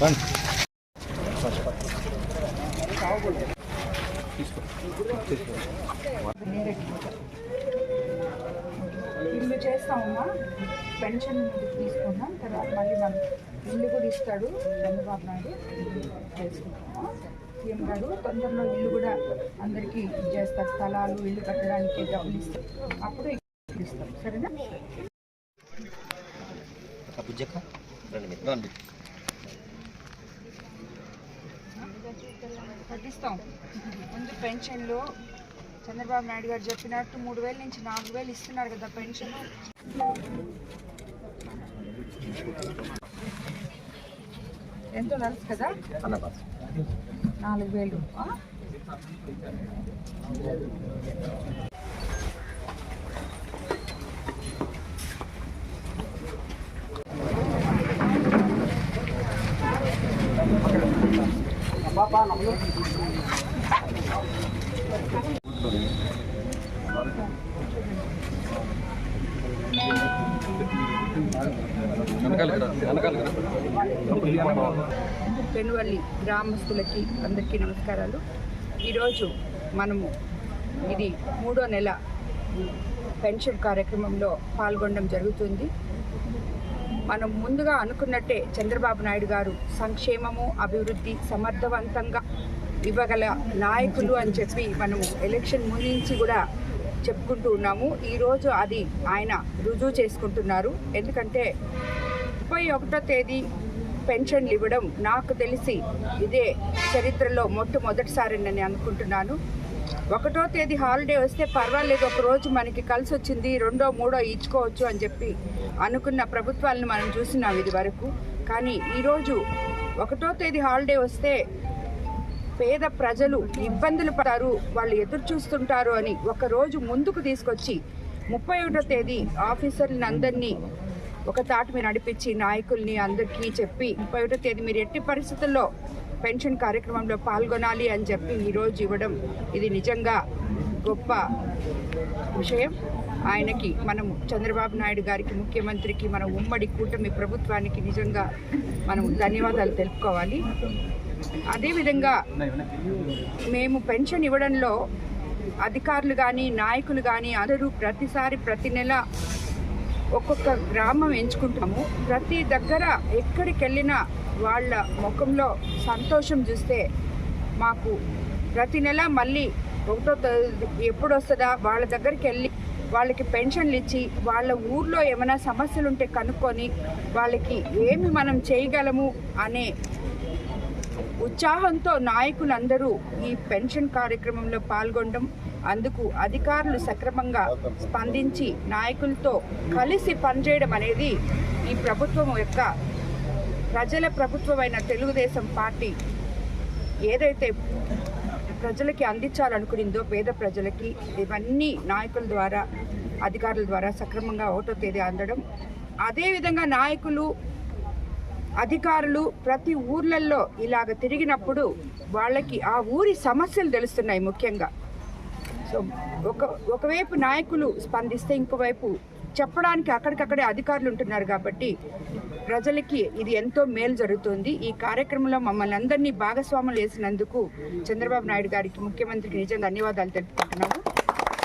Bang. తీసుకో చేస్తామమ్మా. Pension తీసుకున్నాం తర్వాత మళ్ళీ మనం ఇల్లు కూడా ఇస్తాడు చంద్రబాబు నాయుడు. చేసుకుంటాము? సీఎం గారు తొందరలో ఇల్లు కూడా అందరికీ చేస్తారు స్థలాలు ఇల్లు కట్టడానికి డబ్బులు ఇస్తారు. అప్పుడు ఇస్తాం. సరేనా? ముందు పెన్షన్లు చంద్రబాబు నాయుడు గారు చెప్పినట్టు మూడు వేల నుంచి నాలుగు వేలు ఇస్తున్నారు కదా పెన్షన్. ఎంతో నలుసు కదా? నాలుగు వేలు. ఆ? పెనువల్లి గ్రామస్తులకి అందరికీ నమస్కారాలు. ఈరోజు మనము ఇది మూడో నెల పెన్షన్ కార్యక్రమంలో పాల్గొనడం జరుగుతుంది. మనం ముందుగా అనుకున్నట్టే చంద్రబాబు నాయుడు గారు సంక్షేమము అభివృద్ధి సమర్థవంతంగా ఇవ్వగల నాయకులు అని చెప్పి మనము ఎలక్షన్ ముందు నుంచి కూడా చెప్పుకుంటూ ఉన్నాము. ఈరోజు అది ఆయన రుజువు చేసుకుంటున్నారు. ఎందుకంటే ముప్పై ఒకటో తేదీ పెన్షన్లు ఇవ్వడం నాకు తెలిసి ఇదే చరిత్రలో మొట్టమొదటిసారి నేను అనుకుంటున్నాను. ఒకటో తేదీ హాలిడే వస్తే పర్వాలేదు ఒకరోజు మనకి కలిసి వచ్చింది రెండో మూడో ఇచ్చుకోవచ్చు అని చెప్పి అనుకున్న ప్రభుత్వాలను మనం చూసినాం ఇది వరకు కానీ ఈరోజు ఒకటో తేదీ హాలిడే వస్తే పేద ప్రజలు ఇబ్బందులు పడతారు వాళ్ళు ఎదురు చూస్తుంటారు అని ఒకరోజు ముందుకు తీసుకొచ్చి ముప్పై ఒకటో తేదీ ఆఫీసర్లను అందరినీ ఒక తాట మీద నడిపించి నాయకుల్ని అందరికీ చెప్పి ముప్పై ఒకటో తేదీ మీరు ఎట్టి పరిస్థితుల్లో పెన్షన్ కార్యక్రమంలో పాల్గొనాలి అని చెప్పి ఈరోజు ఇవ్వడం ఇది నిజంగా గొప్ప విషయం. ఆయనకి మనం చంద్రబాబు నాయుడు గారికి ముఖ్యమంత్రికి మన ఉమ్మడి కూటమి ప్రభుత్వానికి నిజంగా మనం ధన్యవాదాలు తెలుపుకోవాలి. అదేవిధంగా మేము పెన్షన్ ఇవ్వడంలో అధికారులు కానీ నాయకులు కానీ అందరూ ప్రతిసారి ప్రతి నెల ఒక్కొక్క గ్రామం ఎంచుకుంటాము. ప్రతి దగ్గర ఎక్కడికి వెళ్ళినా వాళ్ళ ముఖంలో సంతోషం చూస్తే మాకు ప్రతి నెల మళ్ళీ ఒకటో ఎప్పుడు వస్తుందా వాళ్ళ దగ్గరికి వెళ్ళి వాళ్ళకి పెన్షన్లు ఇచ్చి వాళ్ళ ఊర్లో ఏమైనా సమస్యలు ఉంటే కనుక్కొని వాళ్ళకి ఏమి మనం చేయగలము అనే ఉత్సాహంతో నాయకులందరూ ఈ పెన్షన్ కార్యక్రమంలో పాల్గొనడం అందుకు అధికారులు సక్రమంగా స్పందించి నాయకులతో కలిసి పనిచేయడం అనేది ఈ ప్రభుత్వం యొక్క ప్రజల ప్రభుత్వమైన తెలుగుదేశం పార్టీ ఏదైతే ప్రజలకి అందించాలనుకునిందో పేద ప్రజలకి ఇవన్నీ నాయకుల ద్వారా అధికారుల ద్వారా సక్రమంగా ఓటో తేదీ అందడం. అదేవిధంగా నాయకులు అధికారులు ప్రతి ఊర్లలో ఇలాగ తిరిగినప్పుడు వాళ్ళకి ఆ ఊరి సమస్యలు తెలుస్తున్నాయి ముఖ్యంగా. సో ఒక ఒకవైపు నాయకులు స్పందిస్తే ఇంకోవైపు చెప్పడానికి అక్కడికక్కడే అధికారులు ఉంటున్నారు కాబట్టి ప్రజలకి ఇది ఎంతో మేలు జరుగుతుంది. ఈ కార్యక్రమంలో మమ్మల్ని అందరినీ భాగస్వాములు చేసినందుకు చంద్రబాబు నాయుడు గారికి ముఖ్యమంత్రికి నిజంగా ధన్యవాదాలు తెలుపుకుంటున్నాము.